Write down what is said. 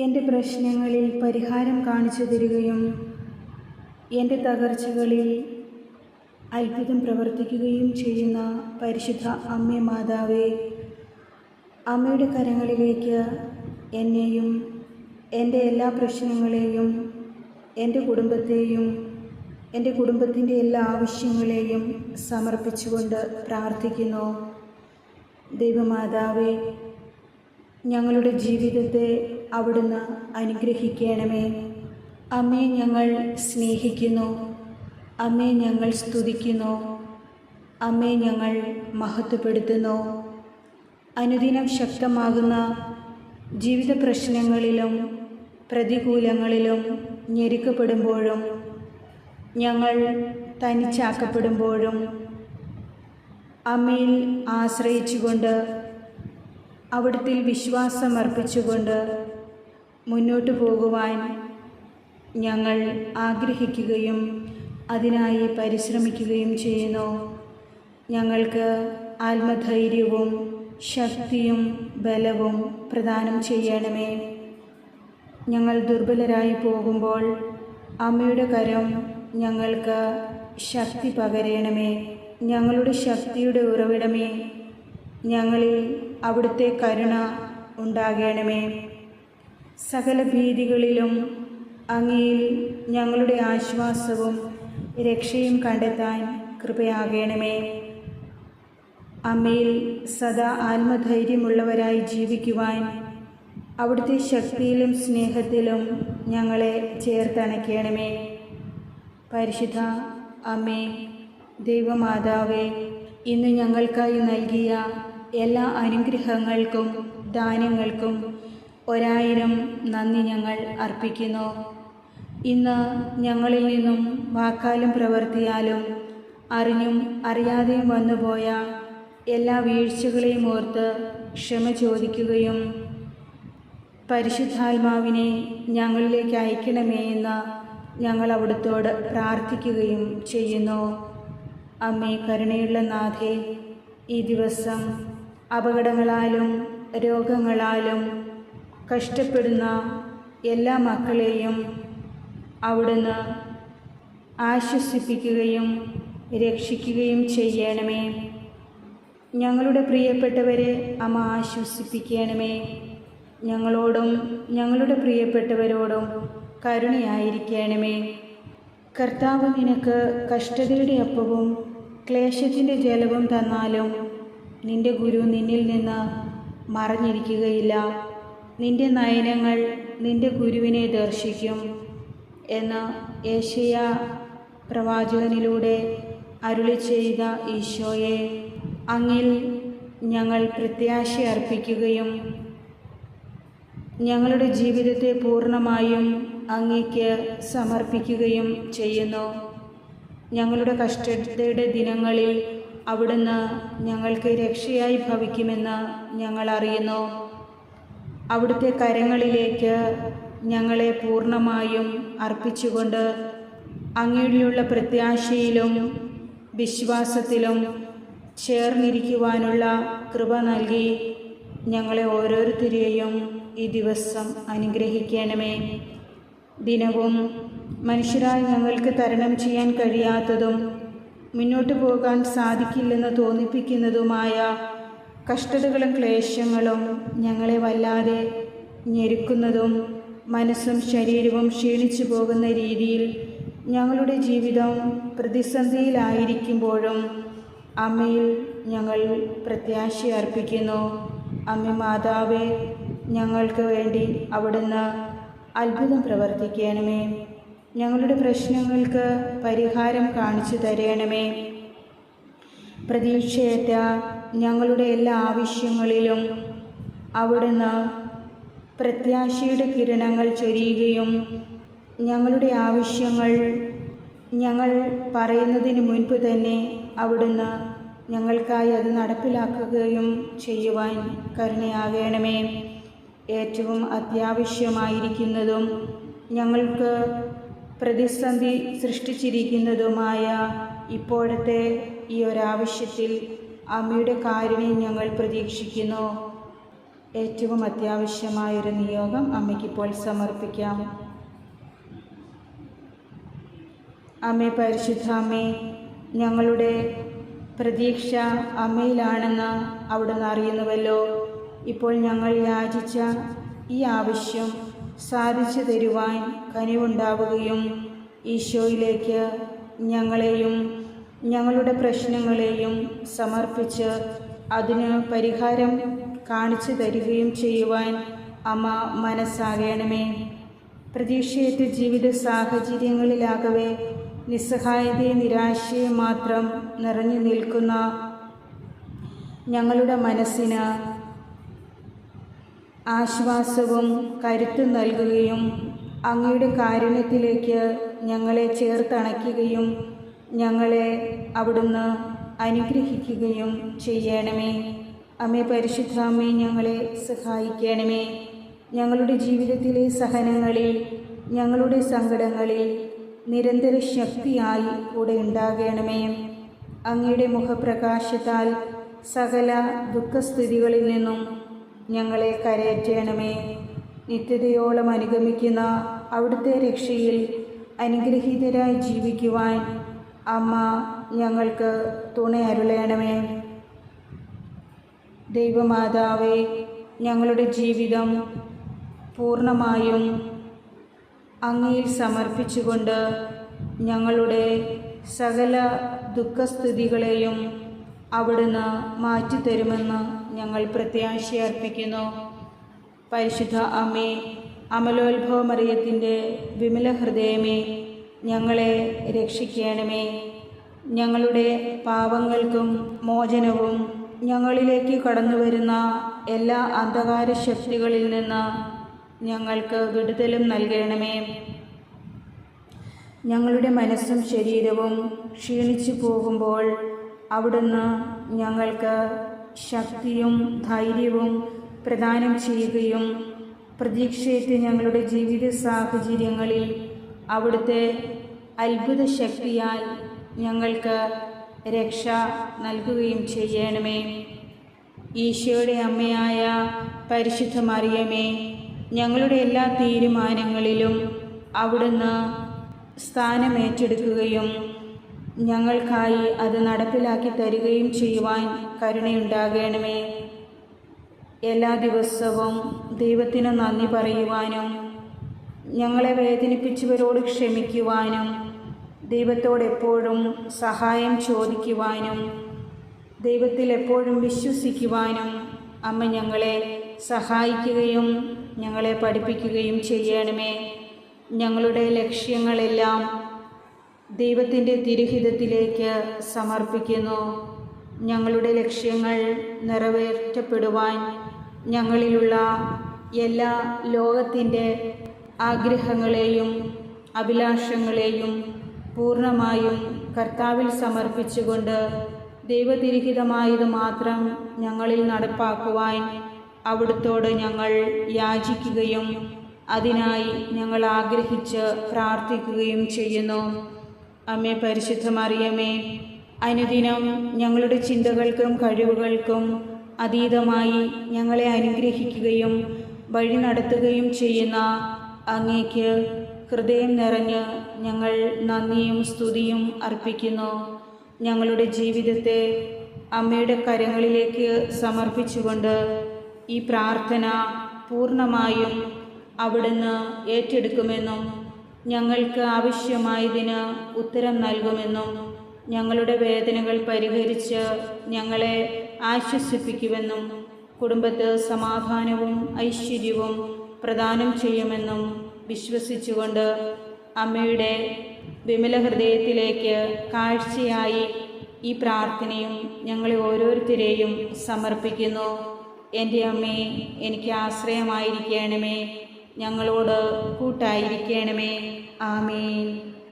എന്റെ പ്രശ്നങ്ങളിൽ പരിഹാരം കാണിച്ചു തരികയും എന്റെ തകർച്ചകളിൽ അത്ഭുതം പ്രവർത്തിക്കുകയും ചെയ്യുന്ന പരിശുദ്ധ അമ്മ മാതാവേ അമ്മയുടെ കരങ്ങളിലേക്ക് എന്നെയും എന്റെ എല്ലാ പ്രശ്നങ്ങളെയും എന്റെ കുടുംബത്തെയും എന്റെ കുടുംബത്തിന്റെ എല്ലാ ആവശ്യങ്ങളെയും സമർപ്പിച്ചുകൊണ്ട് പ്രാർത്ഥിക്കുന്നു. ദൈവമാതാവേ ഞങ്ങളുടെ ജീവിതത്തെ അവിടുന്ന് അനുഗ്രഹിക്കണമേ. അമ്മയെ ഞങ്ങൾ സ്നേഹിക്കുന്നു. അമ്മയെ ഞങ്ങൾ സ്തുതിക്കുന്നു. അമ്മയെ ഞങ്ങൾ മഹത്വപ്പെടുത്തുന്നു. അനുദിനം ശക്തമാകുന്ന ജീവിത പ്രശ്നങ്ങളിലും പ്രതികൂലങ്ങളിലും ഞെരുക്കപ്പെടുമ്പോഴും ഞങ്ങൾ തനിച്ചാക്കപ്പെടുമ്പോഴും അമ്മയിൽ ആശ്രയിച്ചുകൊണ്ട് അവിടത്തിൽ വിശ്വാസം അർപ്പിച്ചുകൊണ്ട് മുന്നോട്ട് പോകുവാൻ ഞങ്ങൾ ആഗ്രഹിക്കുകയും അതിനായി പരിശ്രമിക്കുകയും ചെയ്യുന്നു. ഞങ്ങൾക്ക് ആത്മധൈര്യവും ശക്തിയും ബലവും പ്രദാനം ചെയ്യണമേ. ഞങ്ങൾ ദുർബലരായി പോകുമ്പോൾ അമ്മയുടെ കരം ഞങ്ങൾക്ക് ശക്തി പകരണമേ. ഞങ്ങളുടെ ശക്തിയുടെ ഉറവിടമേ. ഞങ്ങളിൽ അവിടുത്തെ കരുണ ഉണ്ടാകണമേ. സകല ഭീതികളിലും അങ്ങയിൽ ഞങ്ങളുടെ ആശ്വാസവും രക്ഷയും കണ്ടെത്താൻ കൃപയാകണമേ. അമ്മയിൽ സദാ ആത്മധൈര്യമുള്ളവരായി ജീവിക്കുവാൻ അവിടുത്തെ ശക്തിയിലും സ്നേഹത്തിലും ഞങ്ങളെ ചേർത്തണയ്ക്കണമേ. പരിശുദ്ധ അമ്മേ ദൈവമാതാവേ ഇന്ന് ഞങ്ങൾക്കായി നൽകിയ എല്ലാ അനുഗ്രഹങ്ങൾക്കും ദാനങ്ങൾക്കും ഒരായിരം നന്ദി ഞങ്ങൾ അർപ്പിക്കുന്നു. ഇന്ന് ഞങ്ങളിൽ നിന്നും വാക്കാലും പ്രവർത്തിയാലും അറിഞ്ഞും അറിയാതെയും വന്നുപോയ എല്ലാ വീഴ്ചകളെയും ഓർത്ത് ക്ഷമ ചോദിക്കുകയും പരിശുദ്ധാത്മാവിനെ ഞങ്ങളിലേക്ക് അയക്കണമേ എന്ന് ഞങ്ങൾ അവിടുത്തോട് പ്രാർത്ഥിക്കുകയും ചെയ്യുന്നു. അമ്മേ കരുണയുള്ള നാഥേ ഈ ദിവസം അപകടങ്ങളാലും രോഗങ്ങളാലും കഷ്ടപ്പെടുന്ന എല്ലാ മക്കളെയും അവിടുന്ന് ആശ്വസിപ്പിക്കുകയും രക്ഷിക്കുകയും ചെയ്യണമേ. ഞങ്ങളുടെ പ്രിയപ്പെട്ടവരെ അമ്മ ആശ്വസിപ്പിക്കണമേ. ഞങ്ങളോടും ഞങ്ങളുടെ പ്രിയപ്പെട്ടവരോടും കരുണയായിരിക്കണമേ. കർത്താവ് നിനക്ക് കഷ്ടതയുടെ അപ്പവും ക്ലേശത്തിന്റെ ജലവും തന്നാലും നിന്റെ ഗുരു നിന്നിൽ നിന്ന് മറഞ്ഞിരിക്കുകയില്ല. നിന്റെ നയനങ്ങൾ നിന്റെ ഗുരുവിനെ ദർശിക്കും എന്ന് ഏഷ്യ പ്രവാചകനിലൂടെ അരുളി ചെയ്ത ഈശോയെ അങ്ങിൽ ഞങ്ങൾ പ്രത്യാശ അർപ്പിക്കുകയും ഞങ്ങളുടെ ജീവിതത്തെ പൂർണമായും അങ്ങേക്ക് സമർപ്പിക്കുകയും ചെയ്യുന്നു. ഞങ്ങളുടെ കഷ്ടതയുടെ ദിനങ്ങളിൽ അവിടുന്ന് ഞങ്ങൾക്ക് രക്ഷയായി ഭവിക്കുമെന്ന് ഞങ്ങൾ അറിയുന്നു. അവിടുത്തെ കരങ്ങളിലേക്ക് ഞങ്ങളെ പൂർണമായും അർപ്പിച്ചുകൊണ്ട് അങ്ങയിലുള്ള പ്രത്യാശയിലും വിശ്വാസത്തിലും ചേർന്നിരിക്കുവാനുള്ള കൃപ നൽകി ഞങ്ങളെ ഓരോരുത്തരെയും ഈ ദിവസം അനുഗ്രഹിക്കണമേ. ദിനവും മനുഷ്യരായി ഞങ്ങൾക്ക് തരണം ചെയ്യാൻ കഴിയാത്തതും മുന്നോട്ട് പോകാൻ സാധിക്കില്ലെന്ന് തോന്നിപ്പിക്കുന്നതുമായ കഷ്ടതകളും ക്ലേശങ്ങളും ഞങ്ങളെ വല്ലാതെ ഞെരുക്കുന്നതും മനസ്സും ശരീരവും ക്ഷീണിച്ചു പോകുന്ന രീതിയിൽ ഞങ്ങളുടെ ജീവിതം പ്രതിസന്ധിയിലായിരിക്കുമ്പോഴും അമ്മയിൽ ഞങ്ങൾ പ്രത്യാശ അർപ്പിക്കുന്നു. അമ്മ മാതാവേ ഞങ്ങൾക്ക് വേണ്ടി അവിടുന്ന് അത്ഭുതം പ്രവർത്തിക്കണമേ. ഞങ്ങളുടെ പ്രശ്നങ്ങൾക്ക് പരിഹാരം കാണിച്ചു തരണമേ. പ്രതീക്ഷയേറ്റ ഞങ്ങളുടെ എല്ലാ ആവശ്യങ്ങളിലും അവിടുന്ന് പ്രത്യാശയുടെ കിരണങ്ങൾ ചൊരിയുകയും ഞങ്ങളുടെ ആവശ്യങ്ങൾ ഞങ്ങൾ പറയുന്നതിന് മുൻപ് തന്നെ അവിടുന്ന് ഞങ്ങൾക്കായി അത് നടപ്പിലാക്കുകയും ചെയ്യുവാൻ കരുണയാകണമേ. ഏറ്റവും അത്യാവശ്യമായിരിക്കുന്നതും ഞങ്ങൾക്ക് പ്രതിസന്ധി സൃഷ്ടിച്ചിരിക്കുന്നതുമായ ഇപ്പോഴത്തെ ഈ ഒരാവശ്യത്തിൽ അമ്മയുടെ കാരുണ്യം ഞങ്ങൾ പ്രതീക്ഷിക്കുന്നു. ഏറ്റവും അത്യാവശ്യമായൊരു നിയോഗം അമ്മയ്ക്കിപ്പോൾ സമർപ്പിക്കാം. അമ്മേ പരിശുദ്ധ അമ്മേ ഞങ്ങളുടെ പ്രതീക്ഷ അമ്മയിലാണെന്ന് അവിടുന്ന് അറിയുന്നുവല്ലോ. ഇപ്പോൾ ഞങ്ങൾ യാചിച്ച ഈ ആവശ്യം സാധിച്ചു തരുവാൻ കനിവുണ്ടാവുകയും ഈശോയിലേക്ക് ഞങ്ങളെയും ഞങ്ങളുടെ പ്രശ്നങ്ങളെയും സമർപ്പിച്ച് അതിന് പരിഹാരം കാണിച്ചു തരികയും ചെയ്യുവാൻ അമ്മ മനസ്സാകണമേ. പ്രതീക്ഷയേറ്റ ജീവിത സാഹചര്യങ്ങളിലാകവേ നിസ്സഹായതയും നിരാശയും മാത്രം നിറഞ്ഞു നിൽക്കുന്ന ഞങ്ങളുടെ മനസ്സിന് ആശ്വാസവും കരുത്തു നൽകുകയും അങ്ങയുടെ കാരുണ്യത്തിലേക്ക് ഞങ്ങളെ ചേർത്തണയ്ക്കുകയും ഞങ്ങളെ അവിടുന്ന് അനുഗ്രഹിക്കുകയും ചെയ്യണമേ. അമ്മേ പരിശുദ്ധാമ്മേ ഞങ്ങളെ സഹായിക്കണമേ. ഞങ്ങളുടെ ജീവിതത്തിലെ സഹനങ്ങളിൽ ഞങ്ങളുടെ സങ്കടങ്ങളിൽ നിരന്തര ശക്തിയായി കൂടെ ഉണ്ടാകണമേ. അങ്ങയുടെ മുഖപ്രകാശത്താൽ സകല ദുഃഖസ്ഥിതികളിൽ നിന്നും ഞങ്ങളെ കരയറ്റണമേ. നിത്യതയോളം അനുഗമിക്കുന്ന അവിടുത്തെ രക്ഷയിൽ അനുഗ്രഹീതരായി ജീവിക്കുവാൻ അമ്മ ഞങ്ങൾക്ക് തുണയരുളയണമേ ദൈവമാതാവേ ഞങ്ങളുടെ ജീവിതം പൂർണമായും അങ്ങയിൽ സമർപ്പിച്ചുകൊണ്ട് ഞങ്ങളുടെ സകല ദുഃഖസ്ഥിതികളെയും അവിടുന്ന് മാറ്റിത്തരുമെന്ന് ഞങ്ങൾ പ്രത്യാശയർപ്പിക്കുന്നു പരിശുദ്ധ അമ്മേ അമലോത്ഭവമറിയത്തിന്റെ വിമല ഹൃദയമേ ഞങ്ങളെ രക്ഷിക്കണമേ. ഞങ്ങളുടെ പാപങ്ങൾക്കും മോചനവും ഞങ്ങളിലേക്ക് കടന്നു വരുന്ന എല്ലാ അന്ധകാര ശക്തികളിൽ നിന്ന് ഞങ്ങൾക്ക് വിടുതലും നൽകണമേ. ഞങ്ങളുടെ മനസ്സും ശരീരവും ക്ഷീണിച്ചു പോകുമ്പോൾ അവിടുന്ന് ഞങ്ങൾക്ക് ശക്തിയും ധൈര്യവും പ്രദാനം ചെയ്യുകയും പ്രതീക്ഷയിട്ട് ഞങ്ങളുടെ ജീവിത സാഹചര്യങ്ങളിൽ അവിടുത്തെ അത്ഭുത ശക്തിയാൽ ഞങ്ങൾക്ക് രക്ഷ നൽകുകയും ചെയ്യണമേ. ഈശോയുടെ അമ്മയായ പരിശുദ്ധ മറിയമേ ഞങ്ങളുടെ എല്ലാ തീരുമാനങ്ങളിലും അവിടുന്ന് സ്ഥാനമേറ്റെടുക്കുകയും ഞങ്ങൾക്കായി അത് നടപ്പിലാക്കി തരികയും ചെയ്യുവാൻ കരുണയുണ്ടാകണമേ. എല്ലാ ദിവസവും ദൈവത്തിന് നന്ദി പറയുവാനും ഞങ്ങളെ വേദനിപ്പിച്ചവരോട് ക്ഷമിക്കുവാനും ദൈവത്തോട് എപ്പോഴും സഹായം ചോദിക്കുവാനും ദൈവത്തിൽ എപ്പോഴും വിശ്വസിക്കുവാനും അമ്മ ഞങ്ങളെ സഹായിക്കുകയും ഞങ്ങളെ പഠിപ്പിക്കുകയും ചെയ്യണമേ. ഞങ്ങളുടെ ലക്ഷ്യങ്ങളെല്ലാം ദൈവത്തിന്റെ തിരുഹിതത്തിലേക്ക് സമർപ്പിക്കുന്നു. ഞങ്ങളുടെ ലക്ഷ്യങ്ങൾ നിറവേറ്റപ്പെടുവാൻ ഞങ്ങളിലുള്ള എല്ലാ ലോകത്തിന്റെ ആഗ്രഹങ്ങളെയും അഭിലാഷങ്ങളെയും പൂർണമായും കർത്താവിൽ സമർപ്പിച്ചുകൊണ്ട് ദൈവതിരിഹിതമായത് മാത്രം ഞങ്ങളിൽ നടപ്പാക്കുവാൻ അവിടുത്തോട് ഞങ്ങൾ യാചിക്കുകയും അതിനായി ഞങ്ങൾ ആഗ്രഹിച്ച് പ്രാർത്ഥിക്കുകയും ചെയ്യുന്നു. അമ്മേ പരിശുദ്ധമറിയമേ അനുദിനം ഞങ്ങളുടെ ചിന്തകൾക്കും കഴിവുകൾക്കും അതീതമായി ഞങ്ങളെ അനുഗ്രഹിക്കുകയും വഴി നടത്തുകയും ചെയ്യുന്ന അങ്ങേക്ക് ഹൃദയം നിറഞ്ഞ് ഞങ്ങൾ നന്ദിയും സ്തുതിയും അർപ്പിക്കുന്നു. ഞങ്ങളുടെ ജീവിതത്തെ അമ്മയുടെ കരങ്ങളിലേക്ക് സമർപ്പിച്ചുകൊണ്ട് ഈ പ്രാർത്ഥന പൂർണമായും അവിടുന്ന് ഏറ്റെടുക്കുമെന്നും ഞങ്ങൾക്ക് ആവശ്യമായതിന് ഉത്തരം നൽകുമെന്നും ഞങ്ങളുടെ വേദനകൾ പരിഹരിച്ച് ഞങ്ങളെ ആശ്വസിപ്പിക്കുമെന്നും കുടുംബത്ത് സമാധാനവും ഐശ്വര്യവും പ്രദാനം ചെയ്യുമെന്നും വിശ്വസിച്ചുകൊണ്ട് അമ്മയുടെ വിമല ഹൃദയത്തിലേക്ക് കാഴ്ചയായി ഈ പ്രാർത്ഥനയും ഞങ്ങളെ ഓരോരുത്തരെയും സമർപ്പിക്കുന്നു. എന്റെ അമ്മേ എനിക്ക് ആശ്രയമായിരിക്കണമേ. ഞങ്ങളോട് കൂട്ടായിരിക്കണമേ. ആമേൻ.